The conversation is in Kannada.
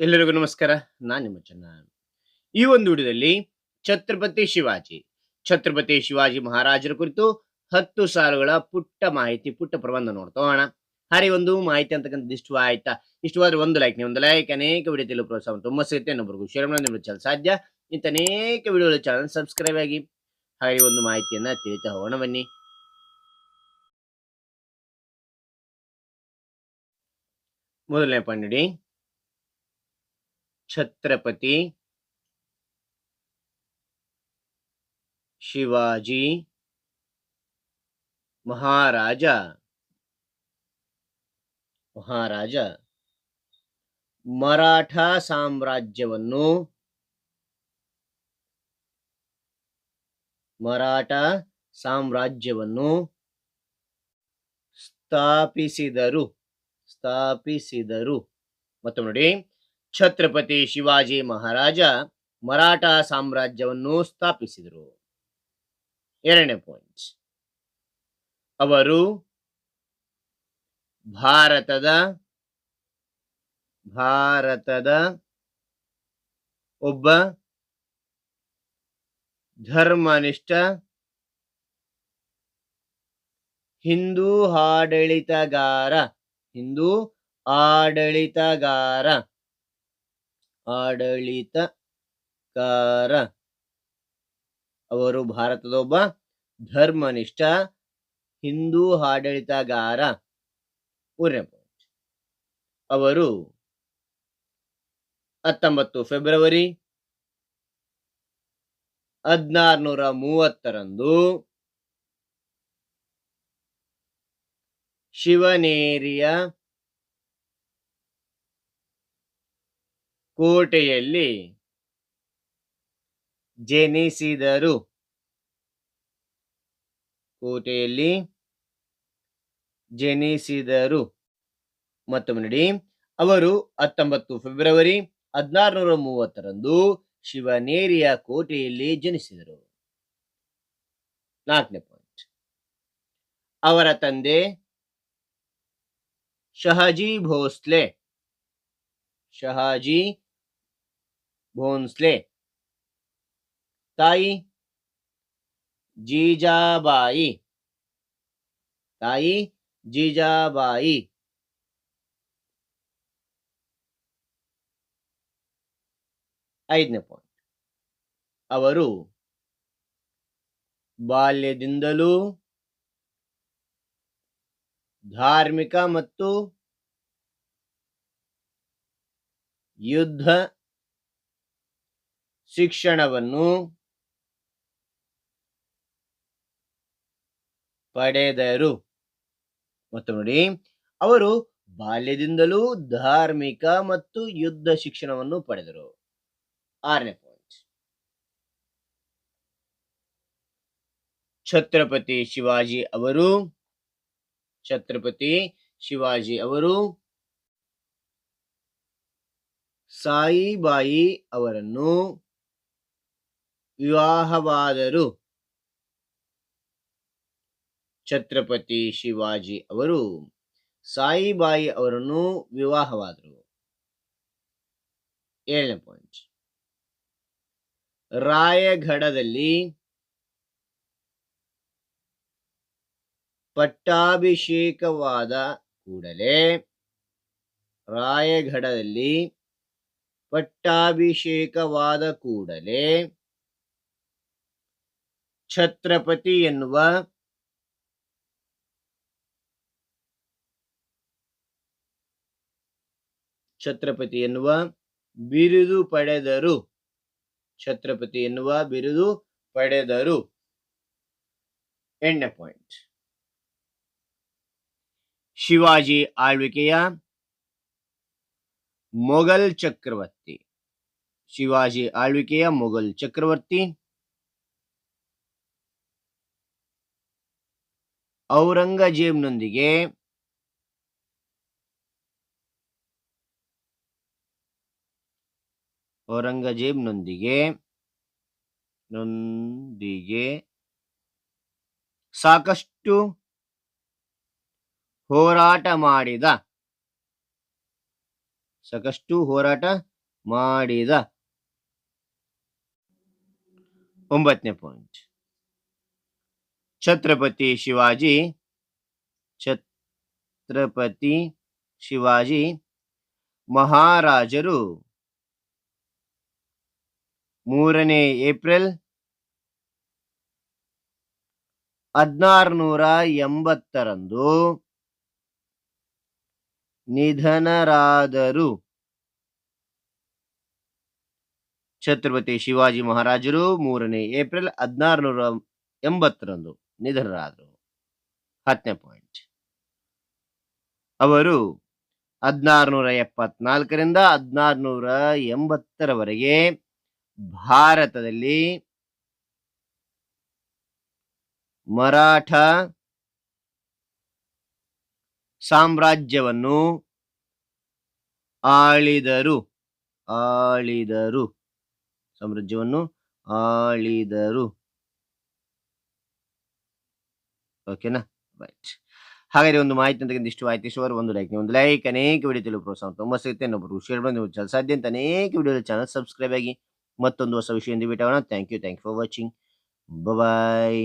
ಎಲ್ಲರಿಗೂ ನಮಸ್ಕಾರ. ನಾನು ನಿಮ್ಮ ಚೆನ್ನ ಈ ಒಂದು ವಿಡಿಯೋದಲ್ಲಿ ಛತ್ರಪತಿ ಶಿವಾಜಿ. ಛತ್ರಪತಿ ಶಿವಾಜಿ ಮಹಾರಾಜರ ಕುರಿತು ಹತ್ತು ಸಾಲುಗಳ ಪುಟ್ಟ ಮಾಹಿತಿ, ಪುಟ್ಟ ಪ್ರಬಂಧ ನೋಡ್ತಾ ಹೋಗೋಣ. ಹಾರಿ ಒಂದು ಮಾಹಿತಿ ಅಂತಕ್ಕಂಥದ್ದು ಇಷ್ಟ ಆಯ್ತಾ? ಇಷ್ಟವಾದ್ರೆ ಒಂದು ಲೈಕ್ ನೀವು ಒಂದು ಲೈಕ್ ಅನೇಕ ವಿಡಿಯೋ ತಿಳಿಯಲು ಪ್ರೋತ್ಸಾಹ ತುಂಬ ಸಿಗುತ್ತೆ. ಇನ್ನೊಬ್ಬರಿಗೂ ಶೇರ್ ಮಾಡಿ ಸಾಧ್ಯ. ಇಂಥ ಅನೇಕ ವಿಡಿಯೋಗಳ ಚಾನಲ್ ಸಬ್ಸ್ಕ್ರೈಬ್ ಆಗಿ. ಹಾಗೆ ಒಂದು ಮಾಹಿತಿಯನ್ನ ತಿಳಿತಾ ಹೋಗೋಣ ಬನ್ನಿ. ಮೊದಲನೇ ಪಾಯಿಂಟ್ ನೋಡಿ. ಛತ್ರಪತಿ ಶಿವಾಜಿ ಮಹಾರಾಜ. ಮಹಾರಾಜ. ಮರಾಠ ಸಾಮ್ರಾಜ್ಯವನ್ನು ಮರಾಠ ಸಾಮ್ರಾಜ್ಯವನ್ನು ಸ್ಥಾಪಿಸಿದರು. ಸ್ಥಾಪಿಸಿದರು. ಮತ್ತು ನೋಡಿ. ಛತ್ರಪತಿ ಶಿವಾಜಿ ಮಹಾರಾಜ ಮರಾಠ ಸಾಮ್ರಾಜ್ಯವನ್ನು ಸ್ಥಾಪಿಸಿದರು. ಎರಡನೇ ಪಾಯಿಂಟ್ ಅವರು ಭಾರತದ ಭಾರತದ ಒಬ್ಬ ಧರ್ಮನಿಷ್ಠ ಹಿಂದೂ ಆಡಳಿತಗಾರ ಹಿಂದೂ ಆಡಳಿತಗಾರ. ಆಡಳಿತಗಾರ ಅವರು ಭಾರತದ ಒಬ್ಬ ಧರ್ಮನಿಷ್ಠ ಹಿಂದೂ ಆಡಳಿತಗಾರ ಅವರು ಹತ್ತೊಂಬತ್ತು ಫೆಬ್ರವರಿ ಹದಿನಾರುನೂರ ಮೂವತ್ತರಂದು ಶಿವನೇರಿಯ ಕೋಟೆಯಲ್ಲಿ ಜನಿಸಿದರು. ಕೋಟೆಯಲ್ಲಿ ಜನಿಸಿದರು. ಮತ್ತೊಮ್ಮೆ ನೋಡಿ. ಅವರು ಹತ್ತೊಂಬತ್ತು ಫೆಬ್ರವರಿ ಹದಿನಾರುನೂರ ಮೂವತ್ತರಂದು ಶಿವನೇರಿಯ ಕೋಟೆಯಲ್ಲಿ ಜನಿಸಿದರು. ನಾಲ್ಕನೇ ಪಾಯಿಂಟ್. ಅವರ ತಂದೆ ಶಹಾಜಿ ಭೋಸ್ಲೆ. ಶಹಾಜಿ ಭೋನ್ಸ್ಲೆ ತಾಯಿ ಜೀಜಾಬಾಯಿ ತಾಯಿ ಜೀಜಾಬಾಯಿ ಐದನೇ ಪಾಯಿಂಟ್ ಅವರು ಬಾಲ್ಯದಿಂದಲೂ ಧಾರ್ಮಿಕ ಮತ್ತು ಯುದ್ಧ ಶಿಕ್ಷಣವನ್ನು ಪಡೆದರು. ಮತ್ತು ನೋಡಿ, ಅವರು ಬಾಲ್ಯದಿಂದಲೂ ಧಾರ್ಮಿಕ ಮತ್ತು ಯುದ್ಧ ಶಿಕ್ಷಣವನ್ನು ಪಡೆದರು. ಆರನೇ ಪಾಯಿಂಟ್ ಛತ್ರಪತಿ ಶಿವಾಜಿ ಅವರು, ಛತ್ರಪತಿ ಶಿವಾಜಿ ಅವರು ಸಾಯಿಬಾಯಿ ಅವರನ್ನು ವಿವಾಹವಾದರು ಛತ್ರಪತಿ ಶಿವಾಜಿ ಅವರು ಸಾಯಿಬಾಯಿ ಅವರನ್ನು ವಿವಾಹವಾದರು. ಏಳನೇ ಪಾಯಿಂಟ್ ರಾಯಗಢದಲ್ಲಿ ಪಟ್ಟಾಭಿಷೇಕವಾದ ಕೂಡಲೇ ರಾಯಗಢದಲ್ಲಿ ಪಟ್ಟಾಭಿಷೇಕವಾದ ಕೂಡಲೇ ಛತ್ರಪತಿ ಎನ್ನುವ ಛತ್ರಪತಿ ಎನ್ನುವ ಬಿರುದು ಪಡೆದರು. ಛತ್ರಪತಿ ಎನ್ನುವ ಬಿರುದು ಪಡೆದರು. ಎಂಡ್ ಪಾಯಿಂಟ್ ಶಿವಾಜಿ ಆಳ್ವಿಕೆಯ ಮೊಘಲ್ ಚಕ್ರವರ್ತಿ. ಶಿವಾಜಿ ಆಳ್ವಿಕೆಯ ಮೊಘಲ್ ಚಕ್ರವರ್ತಿ. ಔರಂಗಜೇಬ್ನೊಂದಿಗೆ ಔರಂಗಜೇಬ್ನೊಂದಿಗೆ ನೊಂದಿಗೆ ಸಾಕಷ್ಟು ಹೋರಾಟ ಮಾಡಿದ ಸಾಕಷ್ಟು ಹೋರಾಟ ಮಾಡಿದ. ಒಂಬತ್ತನೇ ಪಾಯಿಂಟ್ ಛತ್ರಪತಿ ಶಿವಾಜಿ ಛತ್ರಪತಿ ಶಿವಾಜಿ, ಮಹಾರಾಜರು. ಮೂರನೇ ಏಪ್ರಿಲ್ ಹದಿನಾರುನೂರ ಎಂಬತ್ತರಂದು ನಿಧನರಾದರು. ಛತ್ರಪತಿ ಶಿವಾಜಿ ಮಹಾರಾಜರು ಮೂರನೇ ಏಪ್ರಿಲ್ ಹದಿನಾರುನೂರ ಎಂಬತ್ತರಂದು. ನಿಧನರಾದರು. ಹತ್ತನೇ ಪಾಯಿಂಟ್. ಅವರು ಹದಿನಾರುನೂರ ಎಪ್ಪತ್ನಾಲ್ಕರಿಂದ ಹದಿನಾರುನೂರ ಎಂಬತ್ತರವರೆಗೆ ಭಾರತದಲ್ಲಿ ಮರಾಠ ಸಾಮ್ರಾಜ್ಯವನ್ನು ಆಳಿದರು ಆಳಿದರು. ಸಾಮ್ರಾಜ್ಯವನ್ನು ಆಳಿದರು. ಓಕೆನಾ ರೈಟ್ ಹಾಗಾದ್ರೆ ಒಂದು ಮಾಹಿತಿ ಅಂತ ಇಷ್ಟು ಮಾಹಿತಿ ಇಷ್ಟವರು ಒಂದು ಲೈಕ್ ಒಂದು ಲೈಕ್ ಅನೇಕ ವಿಡಿಯೋ ತಿಳಿದು ಪ್ರೋತ್ಸಾಹ ತುಂಬ ಸಿಗುತ್ತೆ. ಇನ್ನೊಬ್ಬರು ಶೇರ್ ಬಂದು ನೀವು ಸಾಧ್ಯ ಅಂತ ಅನೇಕ ವಿಡಿಯೋ ಚಾನಲ್ ಸಬ್ಸ್ಕ್ರೈಬ್ ಆಗಿ ಮತ್ತೊಂದು ಹೊಸ ವಿಷಯ ಎಂದು ಆಗೋಣ. Thank you thank you for watching bye